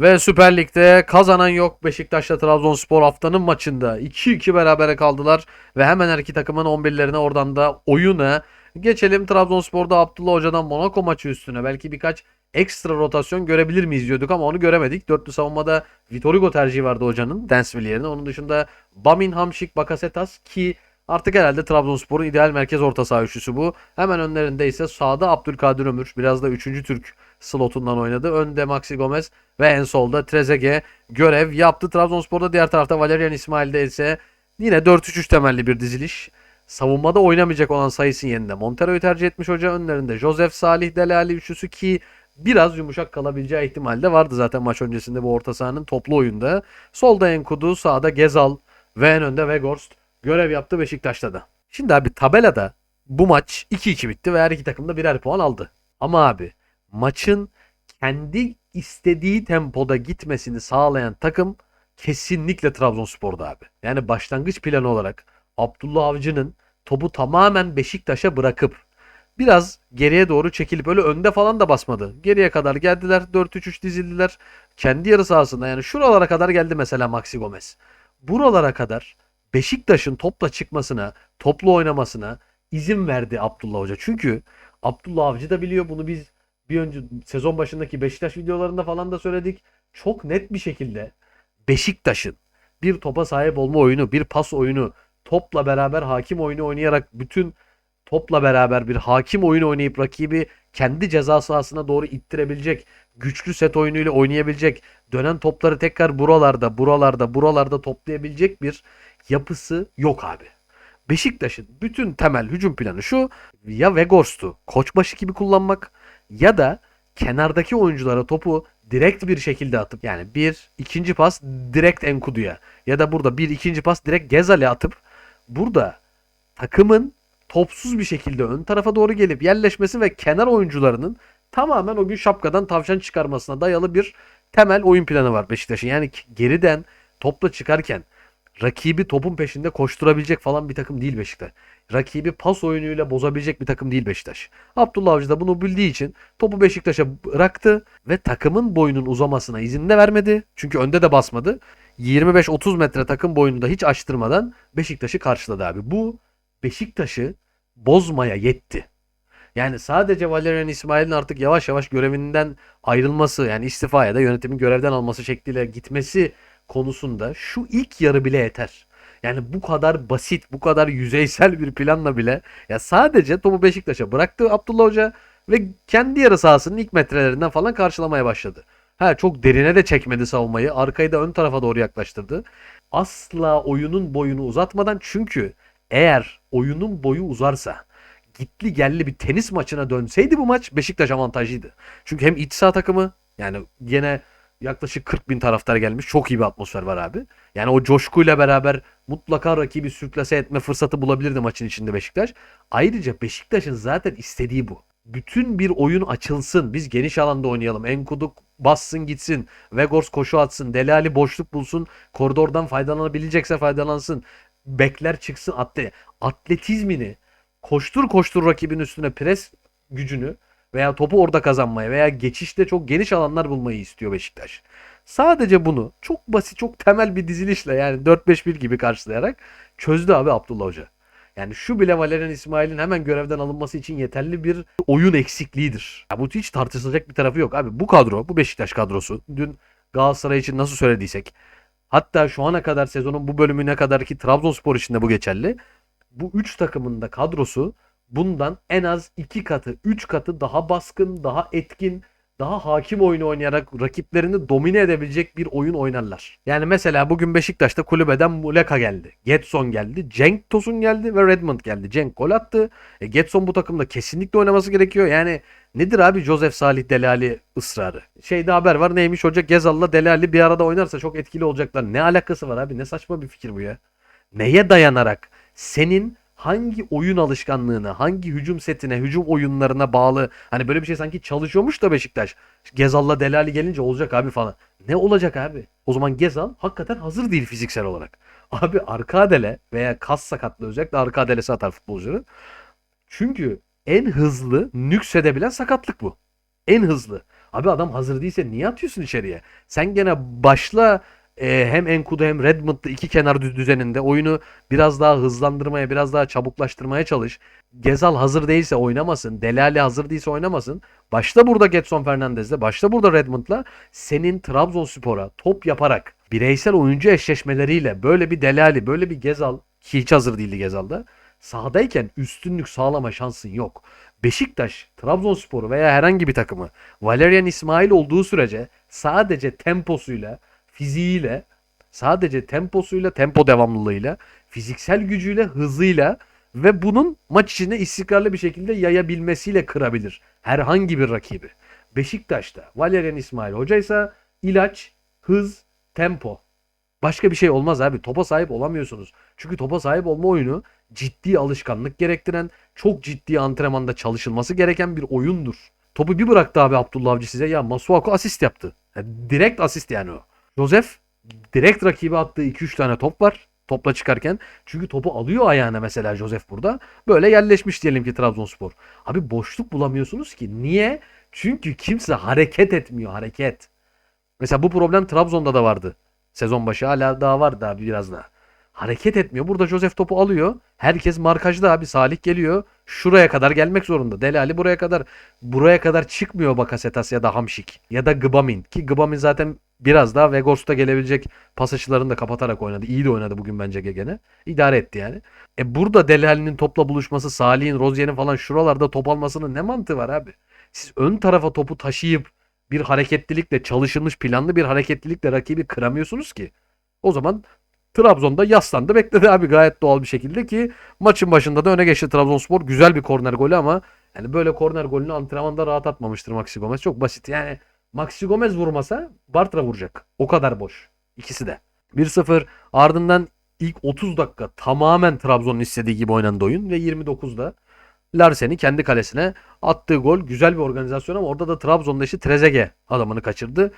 Ve Süper Lig'de kazanan yok. Beşiktaş'la Trabzonspor haftanın maçında 2-2 berabere kaldılar. Ve hemen her iki takımın 11'lerine oradan da oyuna geçelim. Trabzonspor'da Abdullah Hoca'dan Monaco maçı üstüne belki birkaç ekstra rotasyon görebilir miyiz diyorduk ama onu göremedik. Dörtlü savunmada Vitor Hugo tercihi vardı hocanın Dansville yerine. Onun dışında Bamin, Hamşik, Bakasetas ki artık herhalde Trabzonspor'un ideal merkez orta saha üçlüsü bu. Hemen önlerinde ise sağda Abdülkadir Ömür biraz da 3. Türk slotundan oynadı. Önde Maxi Gomez ve en solda Trezeguet görev yaptı. Trabzonspor'da diğer tarafta Valerian İsmail'de ise yine 4-3-3 temelli bir diziliş. Savunmada oynamayacak olan sayısın yerine Montero'yu tercih etmiş hoca. Önlerinde Josef Salih Delali üçlüsü ki biraz yumuşak kalabileceği ihtimal de vardı zaten maç öncesinde bu orta sahanın toplu oyunda. Solda Enkudu, sağda Gezal ve en önde Weghorst görev yaptı Beşiktaş'ta da. Şimdi abi tabelada bu maç 2-2 bitti ve her iki takım da birer puan aldı. Ama abi maçın kendi istediği tempoda gitmesini sağlayan takım kesinlikle Trabzonspor'da abi. Yani başlangıç planı olarak Abdullah Avcı'nın topu tamamen Beşiktaş'a bırakıp biraz geriye doğru çekilip öyle önde falan da basmadı. Geriye kadar geldiler 4-3-3 dizildiler. Kendi yarı sahasında yani şuralara kadar geldi mesela Maxi Gomez. Buralara kadar Beşiktaş'ın topla çıkmasına, toplu oynamasına izin verdi Abdullah Hoca. Çünkü Abdullah Avcı da biliyor bunu biz bir önce sezon başındaki Beşiktaş videolarında falan da söyledik. Çok net bir şekilde Beşiktaş'ın bir topa sahip olma oyunu, bir pas oyunu, topla beraber hakim oyunu oynayarak bütün topla beraber bir hakim oyun oynayıp rakibi kendi ceza sahasına doğru ittirebilecek, güçlü set oyunuyla oynayabilecek, dönen topları tekrar buralarda, buralarda, buralarda toplayabilecek bir yapısı yok abi. Beşiktaş'ın bütün temel hücum planı şu ya Weghorst'u koçbaşı gibi kullanmak ya da kenardaki oyunculara topu direkt bir şekilde atıp yani bir ikinci pas direkt Enkudu'ya ya da burada bir ikinci pas direkt Gezal'e atıp burada takımın topsuz bir şekilde ön tarafa doğru gelip yerleşmesi ve kenar oyuncularının tamamen o gün şapkadan tavşan çıkarmasına dayalı bir temel oyun planı var Beşiktaş'ın. Yani geriden topla çıkarken rakibi topun peşinde koşturabilecek falan bir takım değil Beşiktaş. Rakibi pas oyunuyla bozabilecek bir takım değil Beşiktaş. Abdullah Avcı da bunu bildiği için topu Beşiktaş'a bıraktı ve takımın boyunun uzamasına izin de vermedi. Çünkü önde de basmadı. 25-30 metre takım boyunu da hiç açtırmadan Beşiktaş'ı karşıladı abi. Bu Beşiktaş'ı bozmaya yetti. Yani sadece Valerian İsmail'in artık yavaş yavaş görevinden ayrılması yani istifa ya da yönetimin görevden alması şekliyle gitmesi konusunda şu ilk yarı bile yeter. Yani bu kadar basit, bu kadar yüzeysel bir planla bile ya sadece topu Beşiktaş'a bıraktı Abdullah Hoca ve kendi yarı sahasının ilk metrelerinden falan karşılamaya başladı. Ha çok derine de çekmedi savunmayı. Arkayı da ön tarafa doğru yaklaştırdı. Asla oyunun boyunu uzatmadan çünkü eğer oyunun boyu uzarsa gitli gelli bir tenis maçına dönseydi bu maç Beşiktaş avantajlıydı. Çünkü hem iç saha takımı yani yine yaklaşık 40 bin taraftar gelmiş. Çok iyi bir atmosfer var abi. Yani o coşkuyla beraber mutlaka rakibi sürklase etme fırsatı bulabilirdi maçın içinde Beşiktaş. Ayrıca Beşiktaş'ın zaten istediği bu. Bütün bir oyun açılsın. Biz geniş alanda oynayalım. Enkudu bassın gitsin. Vegors koşu atsın. Delali boşluk bulsun. Koridordan faydalanabilecekse faydalansın. Bekler çıksın. Atle atletizmini koştur koştur rakibin üstüne pres gücünü veya topu orada kazanmayı veya geçişte çok geniş alanlar bulmayı istiyor Beşiktaş. Sadece bunu çok basit, çok temel bir dizilişle yani 4-5-1 gibi karşılayarak çözdü abi Abdullah Hoca. Yani şu bile Valerian İsmail'in hemen görevden alınması için yeterli bir oyun eksikliğidir. Ya bu hiç tartışılacak bir tarafı yok abi. Bu kadro, bu Beşiktaş kadrosu. Dün Galatasaray için nasıl söylediysek. Hatta şu ana kadar sezonun bu bölümüne kadar ki Trabzonspor için de bu geçerli. Bu 3 takımın da kadrosu bundan en az 2 katı, 3 katı daha baskın, daha etkin, daha hakim oyunu oynayarak rakiplerini domine edebilecek bir oyun oynarlar. Yani mesela bugün Beşiktaş'ta kulübeden Muleka geldi. Getson geldi. Cenk Tosun geldi ve Redmond geldi. Cenk gol attı. E Getson bu takımda kesinlikle oynaması gerekiyor. Yani nedir abi Josef Salih Delali ısrarı? Şeyde haber var neymiş hoca Gezal'la Delali bir arada oynarsa çok etkili olacaklar. Ne alakası var abi? Ne saçma bir fikir bu ya. Neye dayanarak senin hangi oyun alışkanlığına, hangi hücum setine, hücum oyunlarına bağlı hani böyle bir şey sanki çalışıyormuş da Beşiktaş. Gezal'la Delali gelince olacak abi falan. Ne olacak abi? O zaman Gezal hakikaten hazır değil fiziksel olarak. Abi arka adele veya kas sakatlığı özellikle arka adelesi atar futbolcuların. Çünkü en hızlı nüksedebilen sakatlık bu. En hızlı. Abi adam hazır değilse niye atıyorsun içeriye? Sen gene başla e, hem Enkudu hem Redmond'da iki kenar düz düzeninde oyunu biraz daha hızlandırmaya, biraz daha çabuklaştırmaya çalış. Gezal hazır değilse oynamasın. Delali hazır değilse oynamasın. Başta burada Getson Fernandez'le, başta burada Redmond'la senin Trabzonspor'a top yaparak bireysel oyuncu eşleşmeleriyle böyle bir Delali, böyle bir Gezal ki hiç hazır değildi Gezal'da. Sahadayken üstünlük sağlama şansın yok. Beşiktaş, Trabzonspor veya herhangi bir takımı Valerian İsmail olduğu sürece sadece temposuyla, fiziğiyle, sadece temposuyla, tempo devamlılığıyla, fiziksel gücüyle, hızıyla ve bunun maç içinde istikrarlı bir şekilde yayabilmesiyle kırabilir herhangi bir rakibi. Beşiktaş'ta Valerian İsmail hocaysa ilaç, hız, tempo. Başka bir şey olmaz abi. Topa sahip olamıyorsunuz. Çünkü topa sahip olma oyunu ciddi alışkanlık gerektiren, çok ciddi antrenmanda çalışılması gereken bir oyundur. Topu bir bıraktı abi Abdullah Avcı size. Ya Masuaku asist yaptı. Ya direkt asist yani o. Josef direkt rakibe attığı 2-3 tane top var topla çıkarken. Çünkü topu alıyor ayağına mesela Josef burada. Böyle yerleşmiş diyelim ki Trabzonspor. Abi boşluk bulamıyorsunuz ki. Niye? Çünkü kimse hareket etmiyor hareket. Mesela bu problem Trabzon'da da vardı. Sezon başı hala daha var daha biraz daha. Hareket etmiyor. Burada Josef topu alıyor. Herkes markajda abi. Salih geliyor. Şuraya kadar gelmek zorunda. Delali buraya kadar. Buraya kadar çıkmıyor Bakasetas ya da Hamşik. Ya da Gbamin. Ki Gbamin zaten biraz daha Vegors'ta gelebilecek pas açılarını da kapatarak oynadı. İyi de oynadı bugün bence Gegen'e. İdare etti yani. E burada Delali'nin topla buluşması, Salih'in, Rozier'in falan şuralarda top almasının ne mantığı var abi? Siz ön tarafa topu taşıyıp bir hareketlilikle çalışılmış planlı bir hareketlilikle rakibi kıramıyorsunuz ki. O zaman Trabzon'da yaslandı bekledi abi gayet doğal bir şekilde ki maçın başında da öne geçti Trabzonspor. Güzel bir korner golü ama yani böyle korner golünü antrenmanda rahat atmamıştır Maxi Gomez. Çok basit yani Maxi Gomez vurmasa Bartra vuracak. O kadar boş. İkisi de. 1-0 ardından ilk 30 dakika tamamen Trabzon'un istediği gibi oynandı oyun ve 29'da Larsen'i kendi kalesine attığı gol güzel bir organizasyon ama orada da Trabzon'da işte Trezeguet adamını kaçırdı.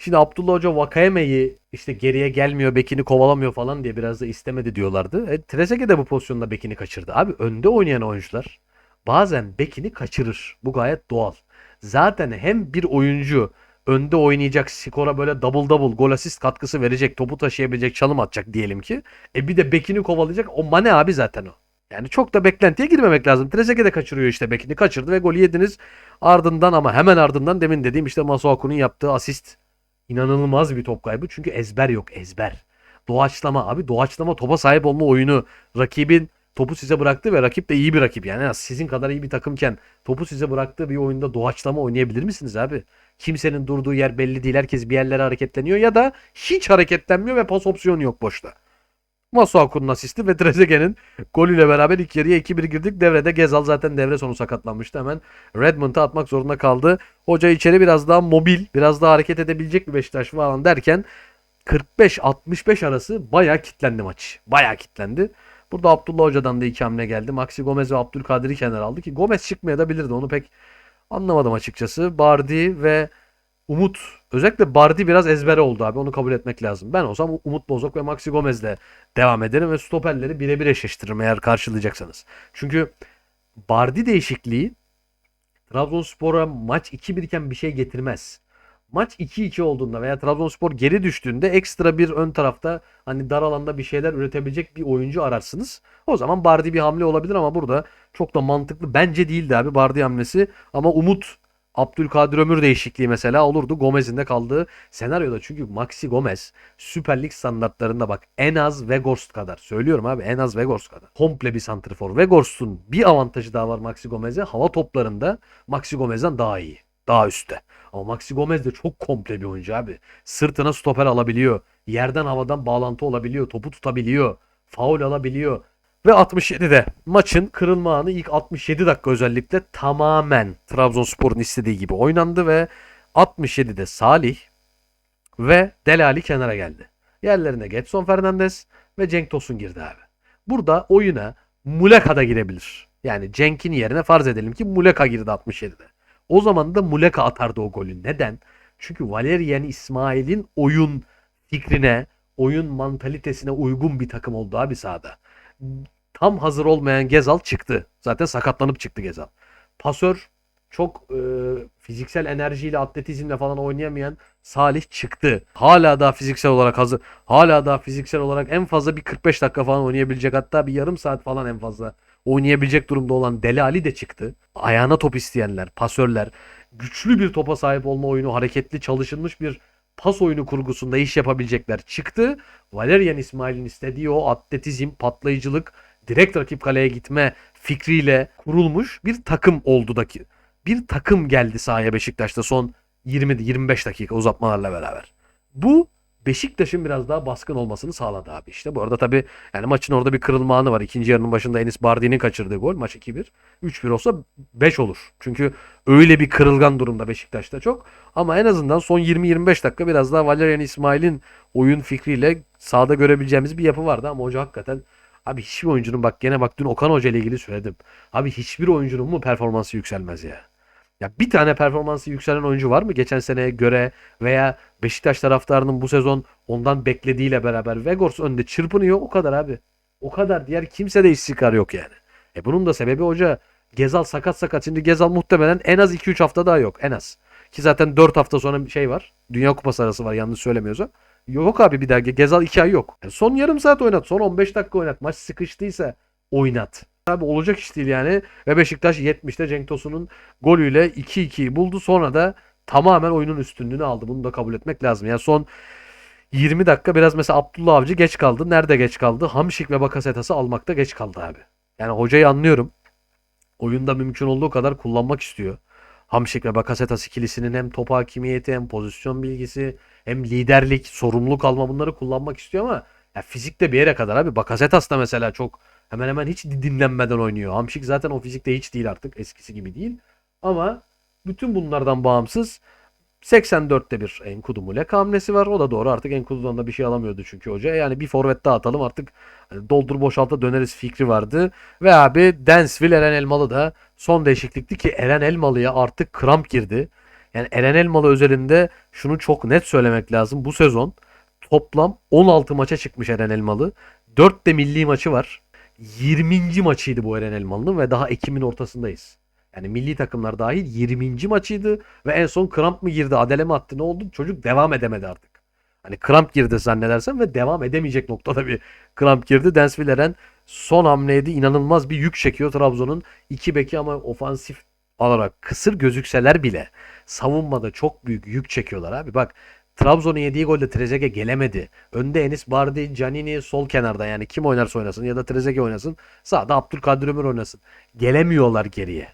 Şimdi Abdullah Hoca Vakayeme'yi işte geriye gelmiyor, bekini kovalamıyor falan diye biraz da istemedi diyorlardı. E, Trezeguet de bu pozisyonda bekini kaçırdı. Abi önde oynayan oyuncular bazen bekini kaçırır. Bu gayet doğal. Zaten hem bir oyuncu önde oynayacak, skora böyle double double gol asist katkısı verecek, topu taşıyabilecek, çalım atacak diyelim ki. E bir de bekini kovalayacak. O Mane abi zaten o. Yani çok da beklentiye girmemek lazım. Trezeguet de kaçırıyor işte bekini. Kaçırdı ve golü yediniz. Ardından ama hemen ardından demin dediğim işte Masuaku'nun yaptığı asist. İnanılmaz bir top kaybı. Çünkü ezber yok ezber. Doğaçlama abi doğaçlama topa sahip olma oyunu. Rakibin topu size bıraktı ve rakip de iyi bir rakip. Yani sizin kadar iyi bir takımken topu size bıraktığı bir oyunda doğaçlama oynayabilir misiniz abi? Kimsenin durduğu yer belli değil. Herkes bir yerlere hareketleniyor ya da hiç hareketlenmiyor ve pas opsiyonu yok boşta. Masuaku'nun asisti ve Trezeguet'in golüyle beraber ilk yarıya 2-1 girdik. Devrede Gezal zaten devre sonu sakatlanmıştı. Hemen Redmond'a atmak zorunda kaldı. Hoca içeri biraz daha mobil, biraz daha hareket edebilecek bir Beşiktaş falan derken 45-65 arası bayağı kitlendi maç. Bayağı kitlendi. Burada Abdullah Hoca'dan da iki hamle geldi. Maxi Gomez ve Abdülkadir'i kenara aldı ki Gomez çıkmaya da bilirdi. Onu pek anlamadım açıkçası. Bardi ve Umut özellikle Bardi biraz ezbere oldu abi. Onu kabul etmek lazım. Ben olsam Umut Bozok ve Maxi Gomez'le devam ederim ve stoperleri birebir eşleştiririm eğer karşılayacaksanız. Çünkü Bardi değişikliği Trabzonspor'a maç 2-1 iken bir şey getirmez. Maç 2-2 olduğunda veya Trabzonspor geri düştüğünde ekstra bir ön tarafta hani dar alanda bir şeyler üretebilecek bir oyuncu ararsınız. O zaman Bardi bir hamle olabilir ama burada çok da mantıklı bence değildi abi Bardi hamlesi. Ama Umut Abdülkadir Ömür değişikliği mesela olurdu Gomez'in de kaldığı senaryoda. Çünkü Maxi Gomez Süper Lig standartlarında bak en az Weghorst kadar. Söylüyorum abi en az Weghorst kadar. Komple bir santrifor. Weghorst'un bir avantajı daha var Maxi Gomez'e. Hava toplarında Maxi Gomez'den daha iyi. Daha üstte. Ama Maxi Gomez de çok komple bir oyuncu abi. Sırtına stoper alabiliyor. Yerden havadan bağlantı olabiliyor. Topu tutabiliyor. Faul alabiliyor. Ve 67'de maçın kırılma anı ilk 67 dakika özellikle tamamen Trabzonspor'un istediği gibi oynandı ve 67'de Salih ve Delali kenara geldi. Yerlerine Getson Fernandes ve Cenk Tosun girdi abi. Burada oyuna Muleka da girebilir. Yani Cenk'in yerine farz edelim ki Muleka girdi 67'de. O zaman da Muleka atardı o golü. Neden? Çünkü Valerian İsmail'in oyun fikrine, oyun mantalitesine uygun bir takım oldu abi sahada tam hazır olmayan Gezal çıktı. Zaten sakatlanıp çıktı Gezal. Pasör çok e, fiziksel enerjiyle atletizmle falan oynayamayan Salih çıktı. Hala daha fiziksel olarak hazır. Hala daha fiziksel olarak en fazla bir 45 dakika falan oynayabilecek. Hatta bir yarım saat falan en fazla oynayabilecek durumda olan Deli Ali de çıktı. Ayağına top isteyenler, pasörler, güçlü bir topa sahip olma oyunu, hareketli çalışılmış bir pas oyunu kurgusunda iş yapabilecekler çıktı. Valerian İsmail'in istediği o atletizm, patlayıcılık, direkt rakip kaleye gitme fikriyle kurulmuş bir takım oldu da ki. Bir takım geldi sahaya Beşiktaş'ta son 20-25 dakika uzatmalarla beraber. Bu Beşiktaş'ın biraz daha baskın olmasını sağladı abi işte. Bu arada tabii yani maçın orada bir kırılma anı var. İkinci yarının başında Enis Bardi'nin kaçırdığı gol. Maç 2-1. 3-1 olsa 5 olur. Çünkü öyle bir kırılgan durumda Beşiktaş'ta çok. Ama en azından son 20-25 dakika biraz daha Valerian İsmail'in oyun fikriyle sahada görebileceğimiz bir yapı vardı. Ama hoca hakikaten abi hiçbir oyuncunun bak gene bak dün Okan Hoca ile ilgili söyledim. Abi hiçbir oyuncunun mu performansı yükselmez ya. Ya bir tane performansı yükselen oyuncu var mı geçen seneye göre veya Beşiktaş taraftarının bu sezon ondan beklediğiyle beraber Vegors önde çırpınıyor o kadar abi. O kadar diğer kimse de istikrar yok yani. E bunun da sebebi hoca Gezal sakat sakat. Şimdi Gezal muhtemelen en az 2-3 hafta daha yok en az. Ki zaten 4 hafta sonra bir şey var. Dünya Kupası arası var yanlış söylemiyorsam. Yok abi bir daha Gezal 2 ay yok. Yani son yarım saat oynat. Son 15 dakika oynat. Maç sıkıştıysa oynat. Abi olacak iş değil yani. Ve Beşiktaş 70'te Cenk Tosun'un golüyle 2-2'yi buldu. Sonra da tamamen oyunun üstünlüğünü aldı. Bunu da kabul etmek lazım. Yani son 20 dakika biraz mesela Abdullah Avcı geç kaldı. Nerede geç kaldı? Hamşik ve Bakasetas'ı almakta geç kaldı abi. Yani hocayı anlıyorum. Oyunda mümkün olduğu kadar kullanmak istiyor. Hamşik ve Bakasetas ikilisinin hem top hakimiyeti hem pozisyon bilgisi hem liderlik, sorumluluk alma bunları kullanmak istiyor ama ya fizikte bir yere kadar abi. Bakasetas da mesela çok hemen hemen hiç dinlenmeden oynuyor. Hamşik zaten o fizikte hiç değil artık. Eskisi gibi değil. Ama bütün bunlardan bağımsız 84'te bir Enkudu Mulek hamlesi var. O da doğru artık Enkudu'dan da bir şey alamıyordu çünkü hoca. Yani bir forvet daha atalım artık hani doldur boşalta döneriz fikri vardı. Ve abi Dansville Eren Elmalı da son değişiklikti ki Eren Elmalı'ya artık kramp girdi. Yani Eren Elmalı özelinde şunu çok net söylemek lazım. Bu sezon toplam 16 maça çıkmış Eren Elmalı. 4 de milli maçı var. 20. maçıydı bu Eren Elmalı'nın ve daha Ekim'in ortasındayız. Yani milli takımlar dahil 20. maçıydı ve en son kramp mı girdi, adele mi attı ne oldu? Çocuk devam edemedi artık. Hani kramp girdi zannedersem ve devam edemeyecek noktada bir kramp girdi. Densville Eren son hamleydi. inanılmaz bir yük çekiyor Trabzon'un. iki beki ama ofansif olarak kısır gözükseler bile savunmada çok büyük yük çekiyorlar abi. Bak Trabzon'un yediği golde Trezeguet gelemedi. Önde Enis Bardi, Canini sol kenarda yani kim oynarsa oynasın ya da Trezeguet oynasın. Sağda Abdülkadir Ömür oynasın. Gelemiyorlar geriye.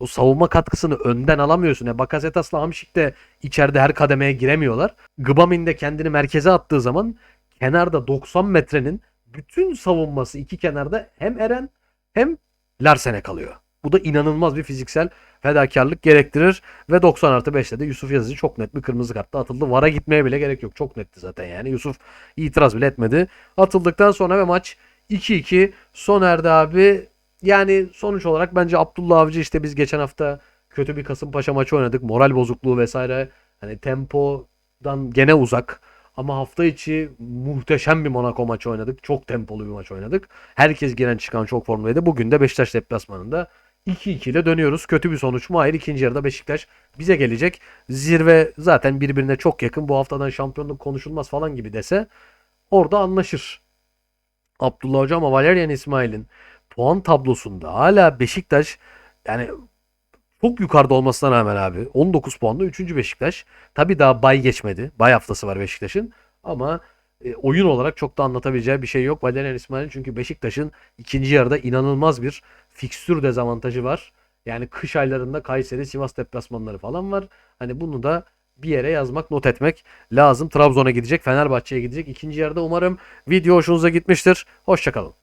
O savunma katkısını önden alamıyorsun. Ya Bakasetas'la Hamşik de içeride her kademeye giremiyorlar. Gbamin de kendini merkeze attığı zaman kenarda 90 metrenin bütün savunması iki kenarda hem Eren hem Larsen'e kalıyor. Bu da inanılmaz bir fiziksel fedakarlık gerektirir. Ve 90 artı 5'te de Yusuf Yazıcı çok net bir kırmızı kartla atıldı. Vara gitmeye bile gerek yok. Çok netti zaten yani. Yusuf itiraz bile etmedi. Atıldıktan sonra ve maç 2-2 son erdi abi. Yani sonuç olarak bence Abdullah Avcı işte biz geçen hafta kötü bir Kasımpaşa maçı oynadık. Moral bozukluğu vesaire. Hani tempodan gene uzak. Ama hafta içi muhteşem bir Monaco maçı oynadık. Çok tempolu bir maç oynadık. Herkes giren çıkan çok formdaydı. Bugün de Beşiktaş deplasmanında 2-2 ile dönüyoruz. Kötü bir sonuç mu? Hayır. ikinci yarıda Beşiktaş bize gelecek. Zirve zaten birbirine çok yakın. Bu haftadan şampiyonluk konuşulmaz falan gibi dese orada anlaşır. Abdullah Hoca ama Valerian İsmail'in puan tablosunda hala Beşiktaş yani çok yukarıda olmasına rağmen abi 19 puanla 3. Beşiktaş. Tabi daha bay geçmedi. Bay haftası var Beşiktaş'ın. Ama e, oyun olarak çok da anlatabileceği bir şey yok Valerian İsmail'in. Çünkü Beşiktaş'ın ikinci yarıda inanılmaz bir fikstür dezavantajı var. Yani kış aylarında Kayseri, Sivas deplasmanları falan var. Hani bunu da bir yere yazmak, not etmek lazım. Trabzon'a gidecek, Fenerbahçe'ye gidecek. İkinci yarıda umarım video hoşunuza gitmiştir. Hoşçakalın.